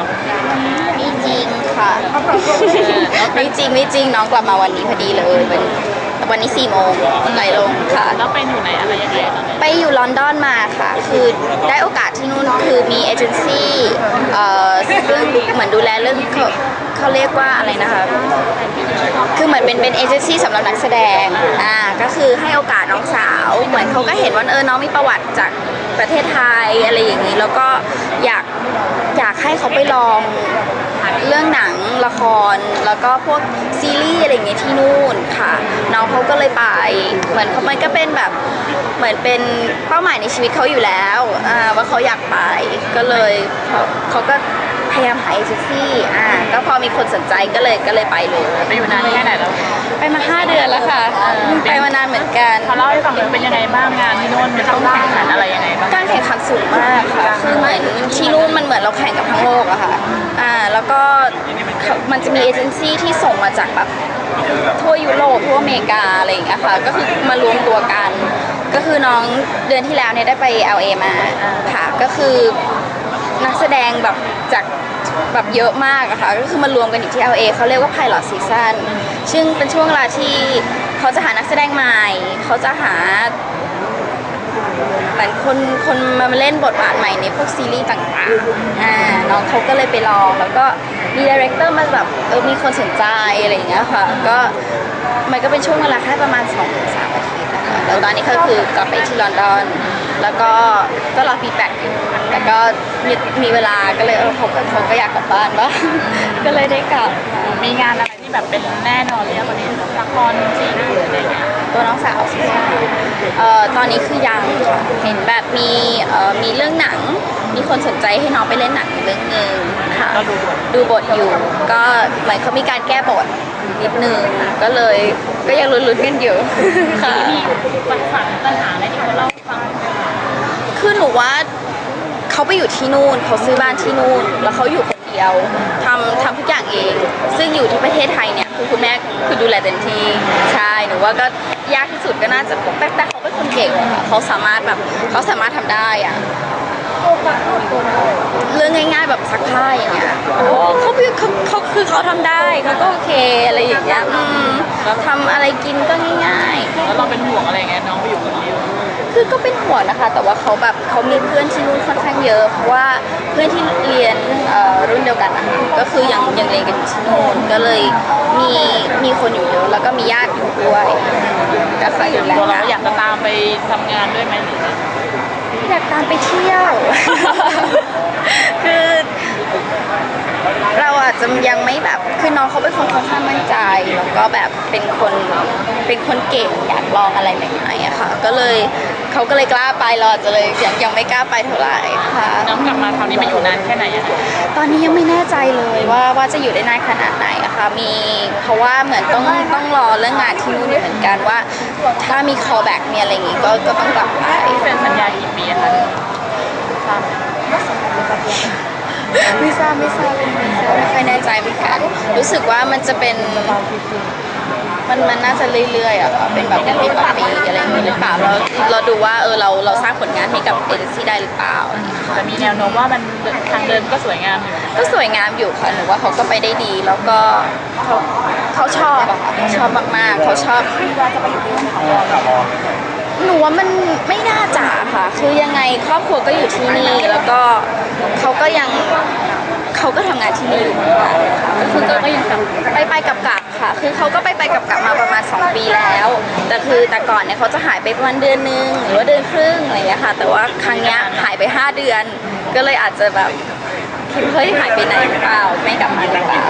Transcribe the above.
กับวงการนี้ไม่จริงค่ะไม่จริงไม่จริงน้องกลับมาวันนี้พอดีเลยวันวันนี้สี่โมงไหลลงค่ะ แล้วไปอยู่ไหนอะไรยังไงตอนนี้ไปอยู่ลอนดอนมาค่ะ คือได้โอกาสที่นู่นคือมีเอเจนซี่เอ่อเรื่องเหมือนดูแลเรื่องเขาเขาเรียกว่าอะไรนะคะ คือเหมือนเป็นเป็นเอเจนซี่สำหรับนักแสดง อ่า ก็คือให้โอกาสน้องสาว เหมือนเขาก็เห็นว่าเออน้องมีประวัติจากประเทศไทยอะไรอย่างนี้ แล้วก็อยากอยากให้เขาไปลองเรื่องหนังละครแล้วก็พวกซีรีส์อะไรอย่างเงี้ยที่นู่นค่ะ น้องเขาก็เลยไป เหมือนเขามันก็เป็นแบบเหมือนเป็นเป้าหมายในชีวิตเขาอยู่แล้วว่าเขาอยากไปก็เลยเขาก็ พยายามหาเอเจนซี่อ่าก็พอมีคนสนใจก็เลยก็เลยไปเลยไปอยู่นานแค่ไหนแล้วไปมา5เดือนแล้วค่ะไปมานานเหมือนกันเขาเล่าให้ฟังเลยเป็นยังไงบ้างงานที่นู่นมันต้องแข่งขันอะไรยังไงบ้างการแข่งขันสูงมากค่ะคือเหมือนที่นู่นมันเหมือนเราแข่งกับทั้งโลกอะค่ะอ่าแล้วก็มันจะมีเอเจนซี่ที่ส่งมาจากแบบทั่วยุโรปทั่วอเมริกาอะไรอย่างเงี้ยค่ะก็คือมารวมตัวกัน ก็คือน้องเดือนที่แล้วเนี่ยได้ไป LA มาค่ะก็คือ นักแสดงแบบจากแบบเยอะมากอะค่ะก็คือมารวมกันอยู่ที่ LA เขาเรียกว่า Pilot Season ซึ่งเป็นช่วงเวลาที่เขาจะหานักแสดงใหม่ เขาจะหาเหมือนคนคนมาเล่นบทบาทใหม่ในพวกซีรีส์ต่างๆ อ่าน้องเขาก็เลยไปลอง แล้วก็มีดีเรคเตอร์มาแบบเออมีคนสนใจอะไรอย่างเงี้ยค่ะ ก็มันก็เป็นช่วงเวลาแค่ประมาณ2อถึงสอาทิตย์นะคะแล้วตอนนี้ก็คือกลับไปที่ลอนดอน แล้วก็ก็รอฟีดแบ็กอยู่แต่ก็มีมีเวลาก็เลยเออเขาก็เขาก็อยากกลับบ้านบ้างก็เลยได้กลับค่ะมีงานอะไรที่แบบเป็นแน่นอนหรือยังวันนี้ละครซีรีส์อะไรเงี้ยตัวน้องสาวใช่ไหมเอ่อตอนนี้คือยังค่ะเห็นแบบมีเอ่อมีเรื่องหนัง มีคนสนใจให้น้องไปเล่นหนังอีกเรื่องหนึ่งค่ะเราดูบทดูบทอยู่ ก็เหมือนเขามีการแก้บทนิดนึงก็เลยก็ยังลุ้นๆกันอยู่ค่ะ มีปัญหาปัญหาอะไรที่เขาเล่าให้ฟัง คือหนูว่า เขาไปอยู่ที่นู่นเขาซื้อบ้านที่นู่น แล้วเขาอยู่คนเดียวทำทำทุกอย่างเอง ซึ่งอยู่ที่ประเทศไทยเนี่ยคือคุณแม่คือดูแลเต็มที่ใช่หนูว่าก็ยากที่สุดก็น่าจะแต่แต่เขาเป็นคนเก่งค่ะเขาสามารถแบบเขาสามารถทำได้อะเรื่องง่าย ๆ แบบซักผ้าอย่างเงี้ยโอ้เขาคือเขาเขาคือเขาทำได้เขาก็โอเคอะไรอย่างเงี้ยอืมทำอะไรกินก็ง่ายๆแล้วเราเป็นห่วงอะไรเงี้ยน้องไปอยู่คนเดียว คือก็เป็นห่วงนะคะ แต่ว่าเขาแบบเขามีเพื่อนที่นู่นค่อนข้างเยอะ เพราะว่าเพื่อนที่เรียนเอ่อรุ่นเดียวกันนะคะก็คือยังยังเรียนกันอยู่ที่นู่นก็เลยมีมีคนอยู่เยอะแล้วก็มีญาติอยู่ด้วยก็คอยดูแลตัวเรากันอยากจะตามไปทำงานด้วยไหมหรืออยากตามไปเที่ยว คือ เราอาจจะยังไม่แบบคือน้องเขาเป็นคนค่อนข้างมั่นใจ แล้วก็แบบเป็นคนเป็นคนเก่งอยากลองอะไรใหม่ๆอะค่ะ ก็เลย เขาก็เลยกล้าไปเราอาจจะเลยยังยังไม่กล้าไปเท่าไหร่ค่ะ น้องกลับมาคราวนี้มาอยู่นานแค่ไหนอะตอนนี้ยังไม่แน่ใจเลยว่าว่าจะอยู่ได้นานขนาดไหนอะค่ะมีเพราะว่าเหมือนต้องต้องรอเรื่องงานที่นู่นอยู่เหมือนกันว่า ถ้ามี callback มีอะไรอย่างงี้ก็ก็ต้องกลับไปเซ็นสัญญากี่ปีอะคะทราบไหมไม่ทราบไม่ทราบไม่ทราบไม่ค่อยแน่ใจเหมือนกัน รู้สึกว่ามันจะเป็น มันมันน่าจะเรื่อยๆอะค่ะเป็นแบบเป็นปีต่อปี เปล่าเราเราดูว่าเออเราเราสร้างผลงานให้กับเอเจนซี่ได้หรือเปล่าอะไรอย่างเงี้ยค่ะแต่มีแนวโน้มว่ามันทางเดินก็สวยงามอยู่ก็สวยงามอยู่ค่ะหนูว่าเขาก็ไปได้ดีแล้วก็เขาเขาชอบอะค่ะชอบมากๆเขาชอบ หนูว่ามันไม่น่าจะค่ะ คือยังไงครอบครัวก็อยู่ที่นี่แล้วก็เขาก็ยังเขาก็ทำงานที่นี่อยู่เหมือนกันค่ะก็คือก็ยังไปไปกลับกลับๆค่ะ คือเขาก็ไปไปกลับกลับ 2 ปีแล้ว แต่คือแต่ก่อนเนี่ยเขาจะหายไปประมาณเดือนนึงหรือว่าเดือนครึ่งอะไรอย่างเงี้ยค่ะแต่ว่าครั้งเนี้ยหายไป 5 เดือน ก็เลยอาจจะแบบคิดเฮ้ยหายไปไหนหรือเปล่าไม่กลับมาหรือเปล่า